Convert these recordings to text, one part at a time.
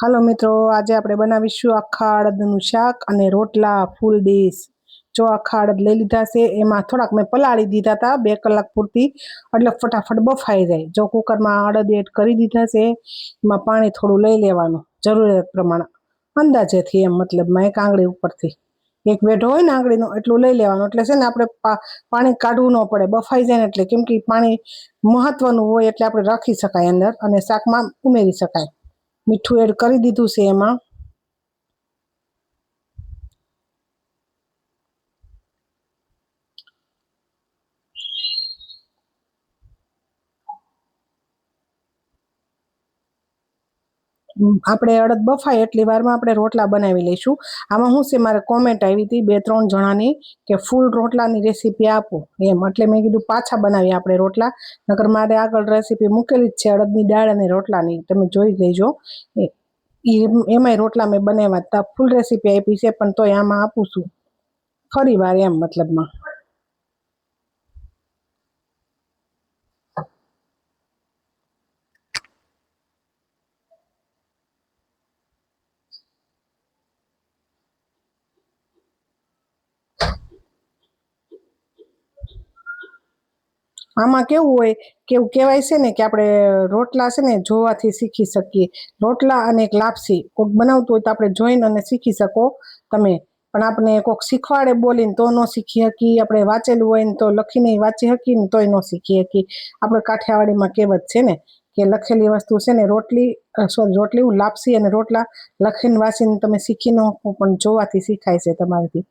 હાલો મિત્રો, આજે આપણે બનાવીશું આખા અડદનું શાક અને રોટલા, ફૂલ ડીશ. જો આખા અડદ લઈ લીધા છે, એમાં થોડાક મેં પલાળી દીધા હતા બે કલાક પૂરતી, એટલે ફટાફટ બફાઈ જાય. જો કુકરમાં અડદ એડ કરી દીધા છે, એમાં પાણી થોડું લઈ લેવાનું, જરૂરિયાત પ્રમાણે. અંદાજેથી એમ, મતલબમાં એક આંગળી ઉપરથી. એક વેઢો હોય ને આંગળીનો, એટલું લઈ લેવાનું. એટલે છે ને આપણે પાણી કાઢવું ન પડે, બફાઈ જાય ને એટલે કેમ કે પાણી મહત્વનું હોય એટલે આપણે રાખી શકાય અંદર અને શાકમાં ઉમેરી શકાય. મીઠું એડ કરી દીધું છે એમાં. આપણે અડદ બફાય એટલી વારમાં આપણે રોટલા બનાવી લઈશું. આમાં શું છે, મારે કોમેન્ટ આવી હતી બે, ત્રણ જણાની કે ફૂલ રોટલાની રેસીપી આપો. એમ, એટલે મેં કીધું પાછા બનાવીએ આપણે રોટલા. નકર મારે આગળ રેસીપી મૂકેલી જ છે, અડદની દાળ અને રોટલાની. તમે જોઈ લેજો. એમાંય રોટલા મેં બનાવ્યા હતા ફૂલ રેસીપી આપી છે, પણ તોય આમાં આપું છું. ફરી વાર એમ મતલબમાં. આમાં કેવું હોય કે એવું કહેવાય છે ને કે આપણે રોટલા છે ને જોવાથી શીખી શકીએ. રોટલા અને એક લાપસી કોઈક બનાવતું હોય તો આપણે જોઈને અને શીખી શકો તમે. પણ આપણે કોઈક શીખવાડે બોલીને તો ન શીખી શકીએ. આપણે વાંચેલું હોય ને તો લખીને વાંચી શકીએ ને તોય ન શીખી શકીએ. આપણે કાઠિયાવાડીમાં કહેવત છે ને કે લખેલી વસ્તુ છે ને રોટલી સોરી રોટલી લાપસી અને રોટલા લખીને વાંચીને તમે શીખી ન પણ જોવાથી શીખાય છે તમારાથી.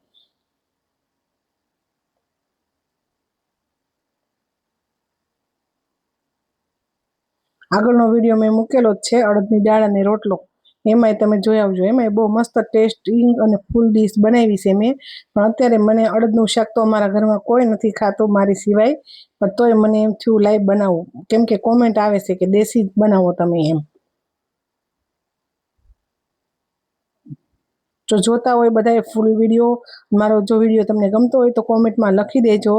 આગળનો વીડિયો મેં મૂકેલો જ છે, અડદની દાળ અને રોટલો. એમાંય તમે જોઈ આવજો. એમાંય બહુ મસ્ત ટેસ્ટિંગ અને ફૂલ ડીશ બનાવી છે મેં. પણ અત્યારે મને અડદનું શાક તો અમારા ઘરમાં કોઈ નથી ખાતું મારી સિવાય. પણ તોય મને એમ થયું લાઈવ બનાવું. કેમ કે કોમેન્ટ આવે છે કે દેશી બનાવો તમે એમ. જો જોતા હોય બધાએ ફૂલ વીડિયો મારો જો વીડિયો તમને ગમતો હોય તો કોમેન્ટમાં લખી દેજો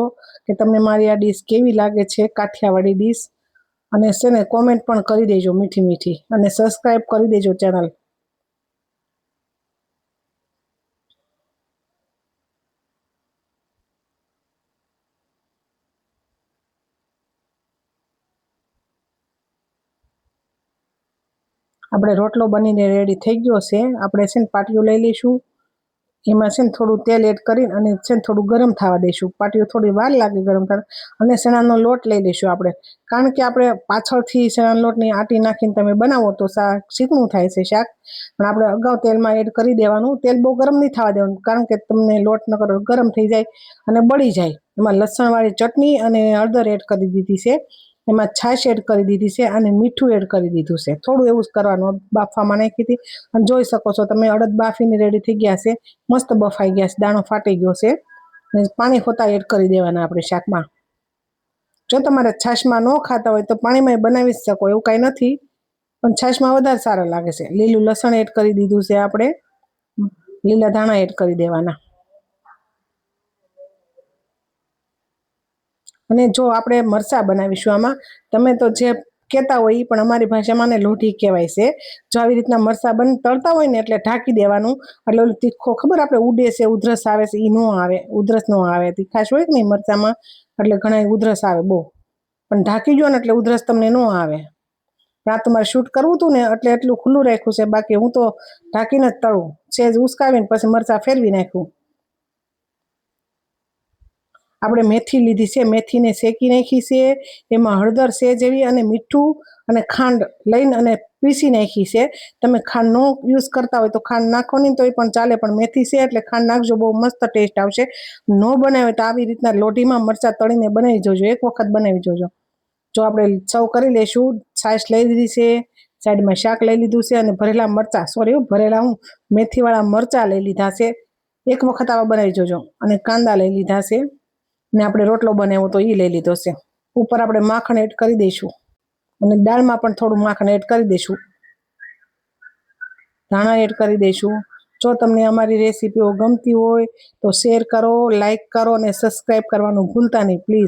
કે તમને મારી આ ડીશ કેવી લાગે છે, કાઠિયાવાડી ડીશ અને છે ને કોમેન્ટ પણ કરી દેજો મીઠી મીઠી. અને સબસ્ક્રાઈબ કરી દેજો ચેનલ આપણે રોટલો બનીને રેડી થઈ ગયો છે. આપણે છે ને, પાટિયું લઈ લઈશું. એમાં છે ને થોડું તેલ એડ કરીને અને છે ને થોડું ગરમ થવા દઈશું. પાટીઓ થોડી વાર લાગે ગરમ થવા અને શેણાનો લોટ લઈ લઈશું આપણે. કારણ કે આપણે પાછળથી શેણાનો લોટની આટી નાખીને તમે બનાવો તો શાક ચીકણું થાય છે શાક. પણ આપણે અગાઉ તેલમાં એડ કરી દેવાનું. તેલ બહુ ગરમ નહીં થવા દેવાનું. કારણ કે તમને લોટ નકર ગરમ થઈ જાય અને બળી જાય. એમાં લસણવાળી ચટણી અને હળદર એડ કરી દીધી છે. એમાં છાશ એડ કરી દીધી છે અને મીઠું એડ કરી દીધું છે. થોડું એવું જ કરવાનું. બાફવામાં નાખી હતી. અને જોઈ શકો છો તમે, અડદ બાફીને રેડી થઈ ગયા છે. મસ્ત બફાઈ ગયા છે. દાણો ફાટી ગયો છે. પાણી હોતા એડ કરી દેવાના આપણે શાકમાં. જો તમારે છાશમાં ન ખાતા હોય તો પાણીમાં બનાવી શકો. એવું કાંઈ નથી. પણ છાશમાં વધારે સારા લાગે છે. લીલું લસણ એડ કરી દીધું છે આપણે. લીલા ધાણા એડ કરી દેવાના. અને જો આપણે મરચાં બનાવીશું આમાં, તમે તો જે કહેતા હોય એ પણ અમારી ભાષામાં ને લોઢી કહેવાય છે. જો આવી રીતના મરચાં બન, તળતા હોય ને એટલે ઢાંકી દેવાનું. એટલે ઓલું તીખો, ખબર આપણે ઉડે છે, ઉધરસ આવે છે એ ન આવે, ઉધરસ ન આવે. તીખાશ હોય કે નહીં મરચાંમાં? એટલે ઘણા ઉધરસ આવે બહુ. પણ ઢાંકી ગયો ને એટલે ઉધરસ તમને ન આવે. રાત તમારે શૂટ કરવું હતું ને એટલે એટલું ખુલ્લું રાખ્યું છે. બાકી હું તો ઢાંકીને જ તળું. છે ઉસકાવીને પછી મરચાં ફેરવી નાખ્યું આપણે મેથી લીધી છે, મેથીને શેકી નાખી છે, એમાં હળદર છે જેવી અને મીઠું અને ખાંડ લઈને અને પીસી નાખી છે. તમે ખાંડ નો યુઝ કરતા હોય તો ખાંડ નાખો નહીં, તોય પણ ચાલે, પણ મેથી છે એટલે ખાંડ નાખજો, બહુ મસ્ત ટેસ્ટ આવશે. ન બનાવે તો આવી રીતના લોઢીમાં મરચાં તળીને બનાવી જોજો, એક વખત બનાવી જોજો. જો આપણે સૌ કરી લઈશું, છાશ લઈ લીધી છે, સાઈડમાં શાક લઈ લીધું છે અને ભરેલા મરચાં સોરી ભરેલા હું મેથીવાળા મરચાં લઈ લીધા છે. એક વખત આવા બનાવી જોજો અને કાંદા લઈ લીધા છે. ને આપણે રોટલો બનાવ્યો તો એ લઈ લીધો છે. ઉપર આપણે માખણ એડ કરી દઈશું. અને દાળમાં પણ થોડું માખણ એડ કરી દઈશું. ધાણા એડ કરી દઈશું. જો તમને અમારી રેસીપીઓ ગમતી હોય તો શેર કરો, લાઈક કરો અને સબસ્ક્રાઈબ કરવાનું ભૂલતા નહીં. પ્લીઝ